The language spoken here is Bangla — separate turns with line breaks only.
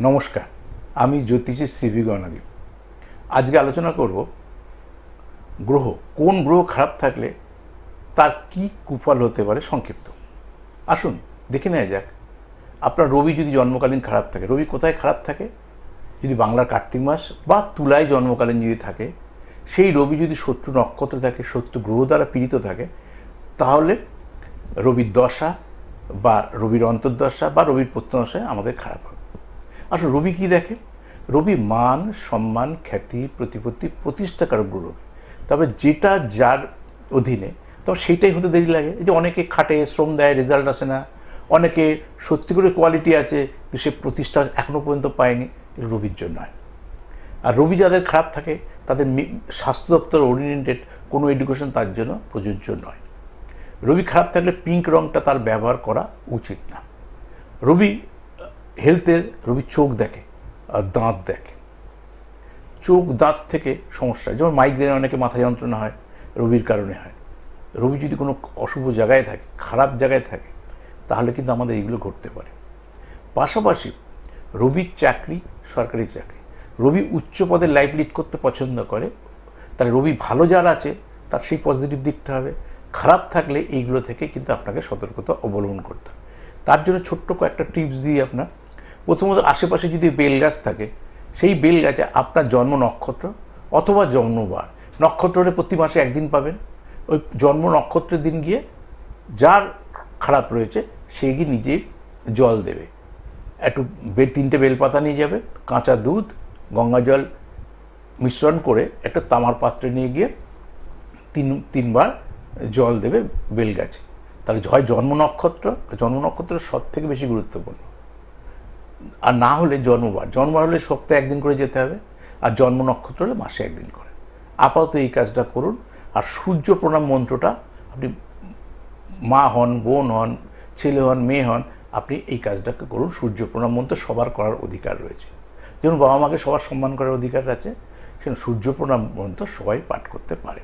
নমস্কার, আমি জ্যোতিষী সিভি গণাদীপ আজকে আলোচনা করব গ্রহ, কোন গ্রহ খারাপ থাকলে তার কি কুফল হতে পারে সংক্ষিপ্ত। আসুন, দেখে নেওয়া যাক, আপনার রবি যদি জন্মকালীন খারাপ থাকে, রবি কোথায় খারাপ থাকে? যদি বাংলার কার্তিক মাস বা তুলায় জন্মকালীন যদি থাকে, সেই রবি যদি শত্রু নক্ষত্র থাকে, শত্রু গ্রহ দ্বারা পীড়িত থাকে, তাহলে রবির দশা বা রবির অন্তর্দশা বা রবির প্রত্যদশায় আমাদের খারাপ হবে। আসলে রবি কি দেখে? রবি মান, সম্মান, খ্যাতি, প্রতিপত্তি, প্রতিষ্ঠাকারক রবি। তবে যেটা যার অধীনে তবে সেটাই হতে দেরি লাগে। যে অনেকে খাটে, শ্রম দেয় রেজাল্ট আসে না। অনেকে সত্যি করে কোয়ালিটি আছে, কিন্তু সে প্রতিষ্ঠা এখনও পর্যন্ত পায়নি রবির জন্য হয়। আর রবি যাদের খারাপ থাকে, তাদের স্বাস্থ্য দপ্তর ওরিয়েন্টেড কোনো এডুকেশন তার জন্য প্রযোজ্য নয়। রবি খারাপ থাকলে পিঙ্ক রঙটা তার ব্যবহার করা উচিত না। রবি হেলথের রবি চোখ দেখে আর দাঁত দেখে। চোখ, দাঁত থেকে সমস্যা। যেমন মাইগ্রেন অনেকে মাথা যন্ত্রণা হয় রবির কারণে হয়। রবি যদি কোনো অশুভ জায়গায় থাকে, খারাপ জায়গায় থাকে, তাহলে কিন্তু আমাদের এগুলো ঘটতে পারে। পাশাপাশি রবির চাকরি, সরকারি চাকরি। রবি উচ্চ পদে লাইফ লিড করতে পছন্দ করে, তাহলে রবি ভালো যার আছে, তার সেই পজিটিভ দিকটা হবে। খারাপ থাকলে এইগুলো থেকে কিন্তু আপনাকে সতর্কতা অবলম্বন করতে হবে। তার জন্য ছোট্ট কয়েকটা টিপস দিয়ে আপনার। প্রথমত আশেপাশে যদি বেল গাছ থাকে, সেই বেল গাছে আপনার জন্ম নক্ষত্র অথবা জন্মবার। নক্ষত্র প্রতি মাসে একদিন পাবেন। ওই জন্ম নক্ষত্রের দিন গিয়ে যার খারাপ রয়েছে, সে গিয়ে নিজেই জল দেবে। একটু তিনটে বেলপাতা নিয়ে যাবে, কাঁচা দুধ, গঙ্গা জল মিশ্রণ করে একটা তামার পাত্রে নিয়ে গিয়ে তিন, তিনবার জল দেবে বেল গাছে তাহলে হয় জন্ম নক্ষত্র। জন্ম নক্ষত্র সব থেকে বেশি গুরুত্বপূর্ণ। আর না হলে জন্মবার। জন্মবার হলে সপ্তাহে একদিন করে যেতে হবে, আর জন্ম নক্ষত্র হলে মাসে একদিন করে। আপাতত এই কাজটা করুন, আর সূর্য প্রণাম মন্ত্রটা আপনি মা হন, বোন হন, ছেলে হন, মেয়ে হন, আপনি এই কাজটাকে করুন। সূর্য প্রণাম মন্ত্র সবার করার অধিকার রয়েছে। যেমন বাবা মাকে সবার সম্মান করার অধিকার আছে, সেরকম সূর্য প্রণাম মন্ত্র সবাই পাঠ করতে পারে।